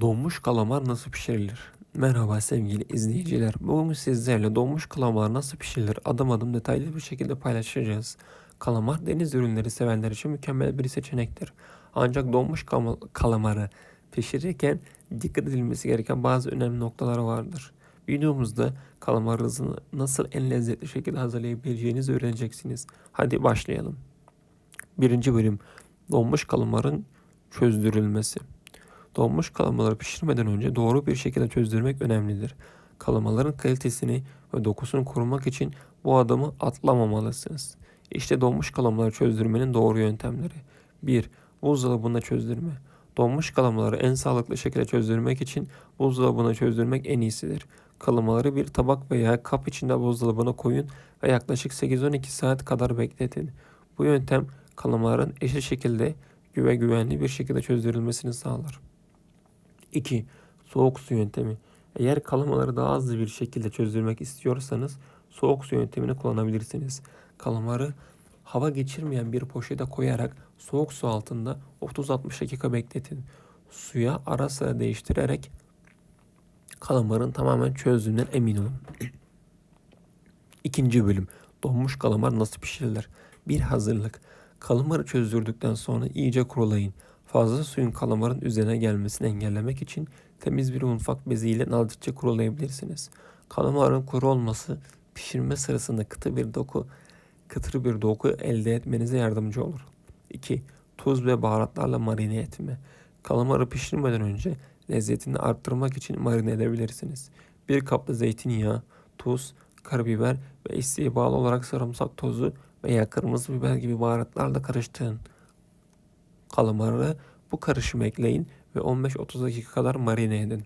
Donmuş kalamar nasıl pişirilir? Merhaba sevgili izleyiciler. Bugün sizlerle donmuş kalamar nasıl pişirilir adım adım detaylı bir şekilde paylaşacağız. Kalamar deniz ürünleri sevenler için mükemmel bir seçenektir. Ancak donmuş kalamarı pişirirken dikkat edilmesi gereken bazı önemli noktalar vardır. Videomuzda kalamarınızı nasıl en lezzetli şekilde hazırlayabileceğinizi öğreneceksiniz. Hadi başlayalım. Birinci bölüm donmuş kalamarın çözdürülmesi. Donmuş kalamaları pişirmeden önce doğru bir şekilde çözdürmek önemlidir. Kalamaların kalitesini ve dokusunu korumak için bu adımı atlamamalısınız. İşte donmuş kalamaları çözdürmenin doğru yöntemleri. 1. Buzdolabında çözdürme. Donmuş kalamaları en sağlıklı şekilde çözdürmek için buzdolabına çözdürmek en iyisidir. Kalamaları bir tabak veya kap içinde buzdolabına koyun ve yaklaşık 8-12 saat kadar bekletin. Bu yöntem kalamaların eşit şekilde ve güvenli bir şekilde çözdürülmesini sağlar. 2. Soğuk su yöntemi. Eğer kalamaları daha hızlı bir şekilde çözdürmek istiyorsanız soğuk su yöntemini kullanabilirsiniz. Kalamarı hava geçirmeyen bir poşete koyarak soğuk su altında 30-60 dakika bekletin. Suya ara sıra değiştirerek kalamarın tamamen çözdüğünden emin olun. İkinci bölüm. Donmuş kalamar nasıl pişirilir? Bir hazırlık. Kalamarı çözdürdükten sonra iyice kurulayın. Fazla suyun kalamarın üzerine gelmesini engellemek için temiz bir mutfak beziyle nazikçe kurulayabilirsiniz. Kalamarın kuru olması pişirme sırasında kıtı bir doku, kıtır bir doku elde etmenize yardımcı olur. 2. Tuz ve baharatlarla marine etme. Kalamarı pişirmeden önce lezzetini arttırmak için marine edebilirsiniz. Bir kapta zeytinyağı, tuz, karabiber ve isteğe bağlı olarak sarımsak tozu veya kırmızı biber gibi baharatlarla karıştırın. Kalamarı bu karışıma ekleyin ve 15-30 dakika kadar marine edin.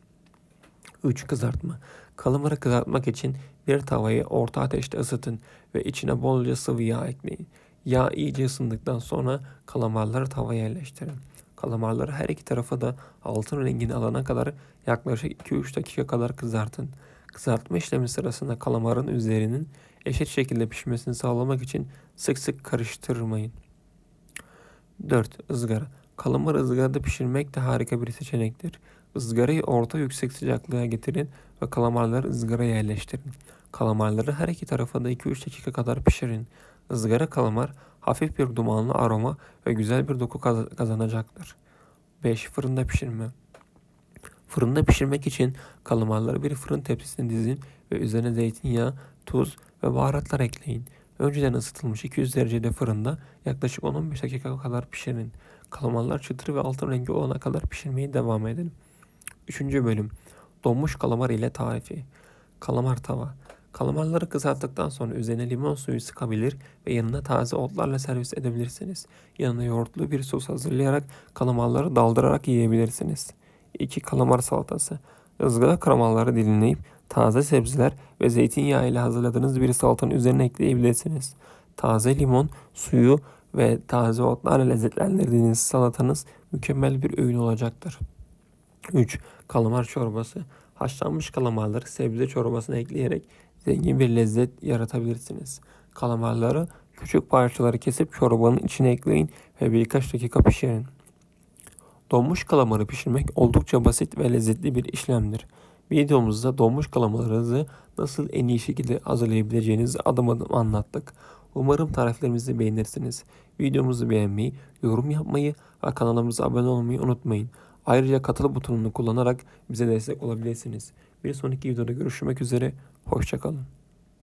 3. Kızartma. Kalamarı kızartmak için bir tavayı orta ateşte ısıtın ve içine bolca sıvı yağ ekleyin. Yağ iyice ısındıktan sonra kalamarları tavaya yerleştirin. Kalamarları her iki tarafa da altın rengini alana kadar yaklaşık 2-3 dakika kadar kızartın. Kızartma işlemi sırasında kalamarın üzerinin eşit şekilde pişmesini sağlamak için sık sık karıştırmayın. 4. Izgara. Kalamar ızgarada pişirmek de harika bir seçenektir. Izgarayı orta yüksek sıcaklığa getirin ve kalamarları ızgaraya yerleştirin. Kalamarları her iki tarafa da 2-3 dakika kadar pişirin. Izgara kalamar hafif bir dumanlı aroma ve güzel bir doku kaz- kazanacaktır. 5. Fırında pişirme. Fırında pişirmek için kalamarları bir fırın tepsisine dizin ve üzerine zeytinyağı, tuz ve baharatlar ekleyin. Önceden ısıtılmış 200 derecede fırında yaklaşık 10-15 dakika kadar pişirin. Kalamarlar çıtır ve altın rengi olana kadar pişirmeye devam edin. 3. bölüm Donmuş kalamar ile tarifi. Kalamar tava. Kalamarları kızarttıktan sonra üzerine limon suyu sıkabilir ve yanına taze otlarla servis edebilirsiniz. Yanına yoğurtlu bir sos hazırlayarak kalamarları daldırarak yiyebilirsiniz. 2. Kalamar salatası. Izgara kalamarları dilimleyip taze sebzeler ve zeytinyağı ile hazırladığınız bir salatanın üzerine ekleyebilirsiniz. Taze limon, suyu ve taze otlarla lezzetlendirdiğiniz salatanız mükemmel bir öğün olacaktır. 3. Kalamar çorbası. Haşlanmış kalamarları sebze çorbasına ekleyerek zengin bir lezzet yaratabilirsiniz. Kalamarları küçük parçaları kesip çorbanın içine ekleyin ve birkaç dakika pişirin. Donmuş kalamarı pişirmek oldukça basit ve lezzetli bir işlemdir. Videomuzda donmuş kalamarınızı nasıl en iyi şekilde hazırlayabileceğinizi adım adım anlattık. Umarım tariflerimizi beğenirsiniz. Videomuzu beğenmeyi, yorum yapmayı ve kanalımıza abone olmayı unutmayın. Ayrıca katıl butonunu kullanarak bize destek olabilirsiniz. Bir sonraki videoda görüşmek üzere. Hoşçakalın.